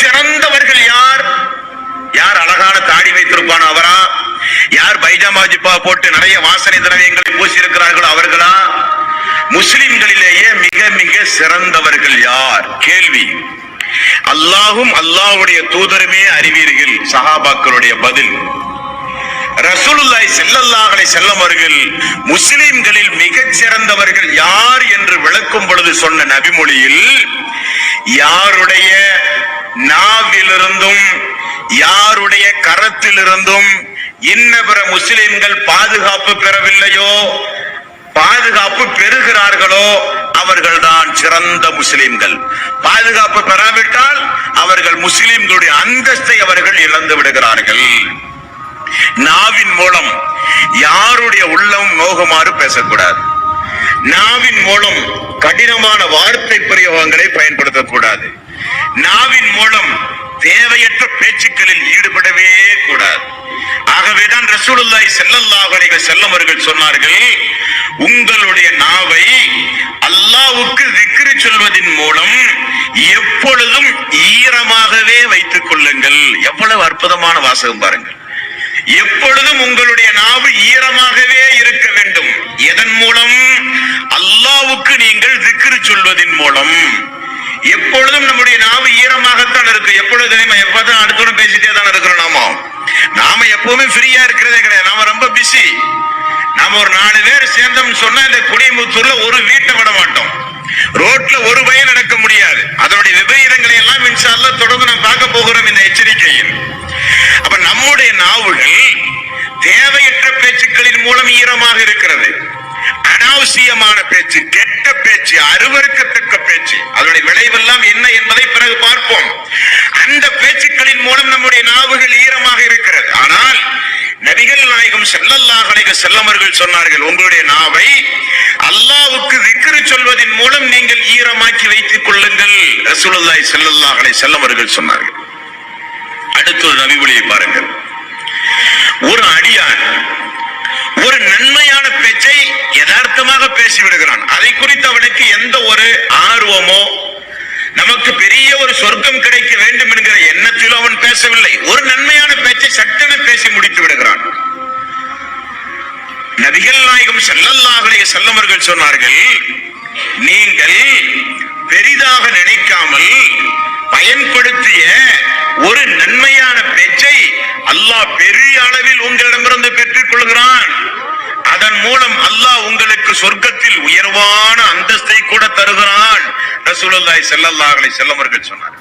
சிறந்தவர்கள் யார்? யார் அழகான தாடி வைத்திருப்பானோ அவரா? யார் பைஜாமா ஜிப்பா போட்டு நிறைய வாசனை திரவியங்களை பூசியிருக்கிறார்களோ அவர்களா? முஸ்லிம்களிலேயே மிக மிக சிறந்தவர்கள் யார்? கேள்வி. அல்லாஹும் அல்லாஹ்வுடைய தூதருமே அறிவீர்கள். சஹாபாக்களுடைய பதில். ரசூலுல்லாய் செல்லல்லாஹலை செல்லவர்கள் முஸ்லிம்களில் மிகச் சிறந்தவர்கள் யார் என்று விளக்கும் பொழுது சொன்ன நபிமொழியில் யாருடைய நாவிலிருந்தும் யாருடைய கரத்திலிருந்தும் இன்ன பிற முஸ்லிம்கள் பாதுகாப்பு பெறவில்லையோ பாதுகாப்பு பெறுகிறார்களோ அவர்கள்தான் சிறந்த முஸ்லிம்கள். பாதுகாப்பு பெறாவிட்டால் அவர்கள் முஸ்லிம்களுடைய அந்தஸ்தை அவர்கள் இழந்து விடுகிறார்கள். நாவின் மூலம் யாருடைய உள்ளம் நோகுமாறு பேசக்கூடாது. நாவின் மூலம் கடினமான வார்த்தை பிரயோகங்களை பயன்படுத்தக்கூடாது. நாவின் மூலம் தேவையற்ற பேச்சுக்களில் ஈடுபடவே கூடாது. ஆகவேதான் ரசூலுல்லாய் செல்லல்லாஹ் அலைஹி வஸல்லம் அவர்கள் சொன்னார்கள் உங்களுடைய நாவை அல்லாஹ்வுக்கு விக்கிரி சொல்வதின் மூலம் எப்பொழுதும் ஈரமாகவே வைத்துக் கொள்ளுங்கள். எவ்வளவு அற்புதமான வாசகம் பாருங்கள். எப்பொழுதும் உங்களுடைய நாவு ஈரமாகவே இருக்க வேண்டும். எதன் மூலம்? அல்லாவுக்கு நீங்கள் திக்ரு சொல்வதின் மூலம். எப்பொழுதும் நம்முடைய நாவு ஈரமாகத்தான் இருக்கு. எப்பொழுது தெரியுமா? எப்பதான் அடுத்தவரும் பேசிட்டே தான் இருக்கிறோம் நாம? நாம எப்பவுமே ஃப்ரீயா இருக்கிறதே கிடையாது. நாம ரொம்ப பிஸி நாம ஒரு நாலு பேர் சேர்ந்தோம்னு சொன்னா இந்த குடிமுத்தூர்ல ஒரு வீட்டை விட மாட்டோம். ரோட்ல ஒரு பயம் நடக்க முடியாது. அதனுடைய விபரீதங்களை எல்லாம் இன்ஷா தொடர்ந்து நாம் பார்க்க போகிறோம் இந்த எச்சரிக்கையில். அப்ப நம்முடைய நாவுகள் தேவையற்ற பேச்சுக்களின் மூலம் ஈரமாக இருக்கிறது. அனாவசியமான பேச்சு கெட்ட பேச்சு அருவருக்க பேச்சு. அதனுடைய விளைவெல்லாம் என்ன என்பதை பிறகு பார்ப்போம். அந்த பேச்சுக்களின் மூலம் நம்முடைய நாவுகள் ஈரமாக இருக்கிறது. ஆனால் நபிகள் நாயகம் ஸல்லல்லாஹு செல்லமர்கள் சொன்னார்கள் உங்களுடைய நாவை அல்லாவுக்கு விக்ரு சொல்வதன் மூலம் நீங்கள் ஈரமாக்கி வைத்துக் கொள்ளுங்கள். ரசூலுல்லாஹி ஸல்லல்லாஹு செல்லமர்கள் சொன்னார்கள். அடுத்த ஒரு நபிமொழியை பாருங்கள். ஒரு அடியான் ஒரு நன்மையான பேச்சை யதார்த்தமாக பேசிவிடுகிறான் அதை குறித்து அவனுக்கு எந்த ஒரு வாழ்வோமோ நமக்கு பெரிய ஒரு சொர்க்கம் கிடைக்க வேண்டும் என்கிற எண்ணத்திலும் அவன் பேசவில்லை. ஒரு நன்மையான பேச்சை சட்டென பேசி முடித்து விடுகிறான். நபிகள் நாயகம் ஸல்லல்லாஹு செல்லவர்கள் சொன்னார்கள் நீங்கள் பெரிதாக நினைக்காமல் பயன்படுத்திய ஒரு நன்மையான பேச்சை அல்லாஹ் பெரிய அளவில் உங்களிடமிருந்து பெற்றுக் கொள்கிறான். அதன் மூலம் அல்லாஹ் உங்களுக்கு சொர்க்கத்தில் உயர்வான அந்தஸ்து ரசூலுல்லாய் செல்லல்லா அலை செல்லவர்கள் சொன்னார்